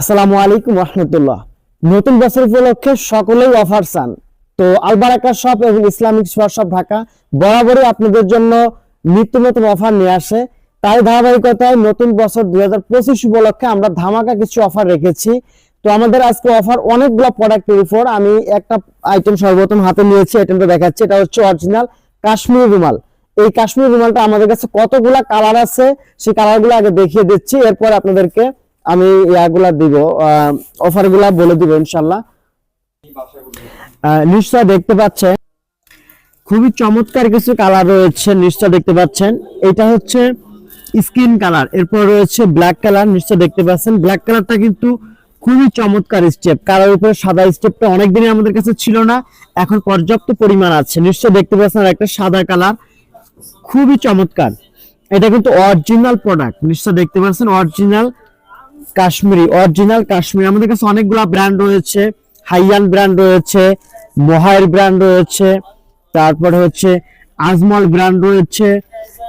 আসসালামু আলাইকুম রহমতুল্লাহ। নতুন বছর উপলক্ষে সকলেই অফার চান। তো আলবারাকা শপ এবং ইসলামিক সুপার শপ ঢাকা বরাবরই আপনাদের জন্য নিত্য নতুন অফার নিয়ে আসে। তাই ধারাবাহিকতায় নতুন বছর দুই হাজার পঁচিশ উপলক্ষে আমরা ধামাকা কিছু অফার রেখেছি। তো আমাদের আজকে অফার অনেকগুলো প্রোডাক্টের উপর আমি একটা আইটেম সর্বপ্রথম হাতে নিয়েছি আইটেমটা দেখাচ্ছি। এটা হচ্ছে অরিজিনাল কাশ্মীরি রুমাল। এই কাশ্মীর রুমালটা আমাদের কাছে কতগুলা কালার আছে, সেই কালারগুলো আগে দেখিয়ে দিচ্ছি। এরপর আপনাদেরকে আমি ইয়াগুলা দিব অফারগুলা বলে দিব ইনশাল্লাহ। নিশ্চয় দেখতে পাচ্ছেন, খুবই চমৎকার কিছু কালার রয়েছে, নিশ্চয় দেখতে পাচ্ছেন। এটা হচ্ছে স্কিন কালার, এরপর রয়েছে ব্ল্যাক কালার, নিশ্চয় দেখতে পাচ্ছেন। ব্ল্যাক কালারটা কিন্তু খুবই চমৎকার স্টেপ কালার উপরে সাদা স্টেপটা অনেকদিনই আমাদের কাছে ছিল না, এখন পর্যাপ্ত পরিমাণ আছে। নিশ্চয় দেখতে পাচ্ছেন একটা সাদা কালার, খুবই চমৎকার। এটা কিন্তু অরিজিনাল প্রোডাক্ট নিশ্চয় দেখতে পাচ্ছেন অরিজিনাল কাশ্মীরি অরিজিনাল কাশ্মীরি। আমাদের কাছে অনেকগুলা ব্র্যান্ড রয়েছে। হাইয়ান ব্র্যান্ড রয়েছে মোহায়ের ব্র্যান্ড রয়েছে, তারপর হচ্ছে আজমল ব্র্যান্ড রয়েছে,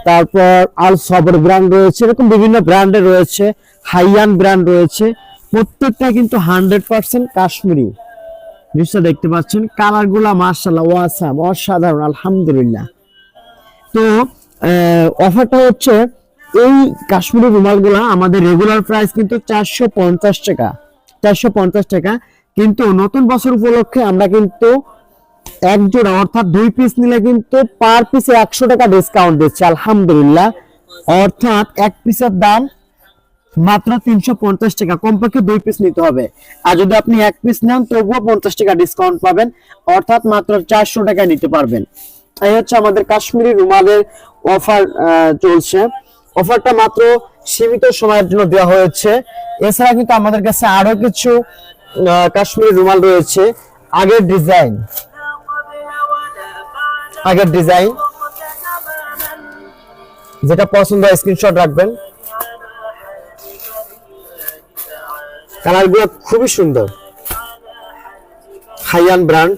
তারপর আল সবর ব্র্যান্ড রয়েছে, এরকম বিভিন্ন ব্র্যান্ডের রয়েছে। হাইয়ান ব্র্যান্ড রয়েছে, প্রত্যেকটা কিন্তু হান্ড্রেড পার্সেন্ট কাশ্মীরি। নিশ্চয় দেখতে পাচ্ছেন কালারগুলা মার্শাল্লাহ ওয়াসাম, অসাধারণ, আলহামদুলিল্লাহ। তো অফারটা হচ্ছে এই কাশ্মীরি রুমালগুলা আমাদের রেগুলার প্রাইস কিন্তু চারশো পঞ্চাশ টাকা, চারশো পঞ্চাশ টাকা। কিন্তু নতুন বছর উপলক্ষে আমরা কিন্তু এক জোড়া অর্থাৎ দুই পিস নিলে কিন্তু পার পিসে একশো টাকা ডিসকাউন্ট দিচ্ছে, আলহামদুলিল্লাহ। অর্থাৎ এক পিসের দাম মাত্র তিনশো পঞ্চাশ টাকা, কমপক্ষে দুই পিস নিতে হবে। আর যদি আপনি এক পিস নেন, তবুও পঞ্চাশ টাকা ডিসকাউন্ট পাবেন, অর্থাৎ মাত্র চারশো টাকা নিতে পারবেন। এই হচ্ছে আমাদের কাশ্মীরি রুমালের অফার চলছে। অফারটা মাত্র সীমিত সময়ের জন্য দেওয়া হয়েছে। এছাড়া কিন্তু আমাদের কাছে আরও কিছু কাশ্মীরি রুমাল রয়েছে। আগের ডিজাইন। আগের ডিজাইন। যেটা পছন্দ হয় স্ক্রিনশট রাখবেন। কালারগুলো খুবই সুন্দর। Haiyan brand.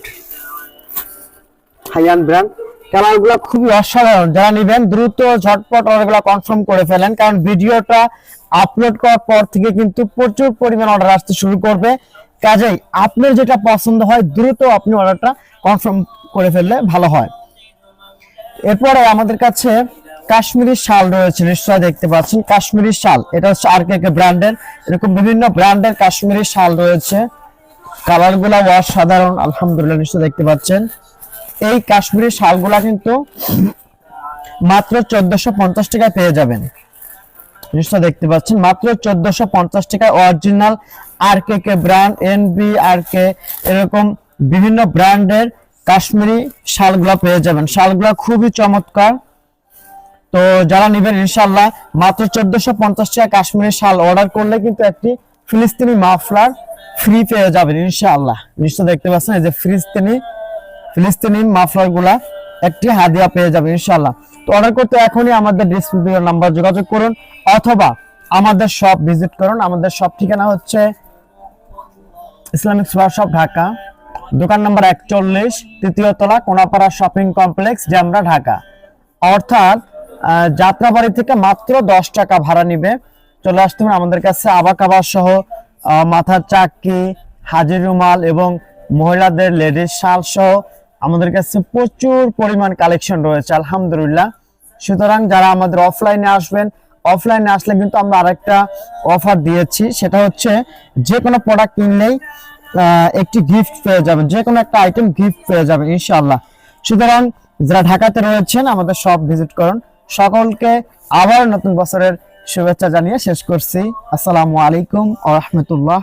Haiyan brand. কালারগুলো খুবই অসাধারণ। যারা নেবেন, দ্রুত ঝটপট অর্ডারগুলো কনফার্ম করে ফেলেন, কারণ ভিডিওটা আপলোড করার পর থেকে কিন্তু প্রচুর পরিমাণ অর্ডার আসতে শুরু করবে। কাজেই আপনার যেটা পছন্দ হয়, দ্রুত আপনি অর্ডারটা কনফার্ম করে ফেললে ভালো হয়। এরপরে আমাদের কাছে কাশ্মীরি শাল রয়েছে নিশ্চয় দেখতে পাচ্ছেন। কাশ্মীরি শাল, এটা হচ্ছে আর কে ব্র্যান্ডের। এরকম বিভিন্ন ব্র্যান্ডের কাশ্মীরি শাল রয়েছে। কালারগুলা অসাধারণ, আলহামদুলিল্লাহ নিশ্চয় দেখতে পাচ্ছেন। এই কাশ্মীরি শালগুলা কিন্তু মাত্র চোদ্দশো পঞ্চাশ টাকায় পেয়ে যাবেন। নিশ্চয় দেখতে পাচ্ছেন, মাত্র চোদ্দশো পঞ্চাশ টাকায় অরিজিনাল আর K K brand N B আর কে এরকম বিভিন্ন ব্র্যান্ডের কাশ্মীরি শালগুলা পেয়ে যাবেন। শালগুলা খুবই চমৎকার। তো যারা নেবেন ইনশাল্লাহ মাত্র চোদ্দশো পঞ্চাশ টাকা কাশ্মীরি শাল অর্ডার করলে কিন্তু একটি ফিলিস্তিনি মাফলার ফ্রি পেয়ে যাবেন, ইনশাআল্লাহ। নিশ্চয় দেখতে পাচ্ছেন, এই যে ফিলিস্তিনি ফিলিস্তিনি মাফলারগুলা একটি হাদিয়া পেয়ে যাবেন ইনশাআল্লাহ। তো অর্ডার করতে এখনই আমাদের ডিসক্রিপশন নাম্বার যোগাযোগ করুন, অথবা আমাদের শপ ভিজিট করুন। আমাদের শপ ঠিকানা হচ্ছে ইসলামিক সুপার শপ ঢাকা। দোকান নাম্বার একচল্লিশ, তৃতীয় তলা কোনাপাড়া শপিং কমপ্লেক্স জামরা, ঢাকা। অর্থাৎ যাত্রাবাড়ি থেকে মাত্র দশ টাকা ভাড়া নিবে। চলে আসতে হবে আমাদের কাছে আবা কাবার সহ মাথার চাকি, হাজির রুমাল এবং মহিলাদের লেডিস শাল সহ আমাদের কাছে প্রচুর পরিমাণ কালেকশন রয়েছে, আলহামদুলিল্লাহ। সুতরাং যারা আমাদের অফলাইনে আসবেন অফলাইনে আসলে কিন্তু আমরা আরেকটা অফার দিয়েছি, সেটা হচ্ছে যে কোনো প্রোডাক্ট কিনলেই একটি গিফট পেয়ে যাবেন, যে কোনো একটা আইটেম গিফট পেয়ে যাবেন, ইনশাআল্লাহ। সুতরাং যারা ঢাকাতে রয়েছেন, আমাদের সব ভিজিট করুন। সকলকে আবার নতুন বছরের শুভেচ্ছা জানিয়ে শেষ করছি। আসসালামু আলাইকুম আ রহমতুল্লাহ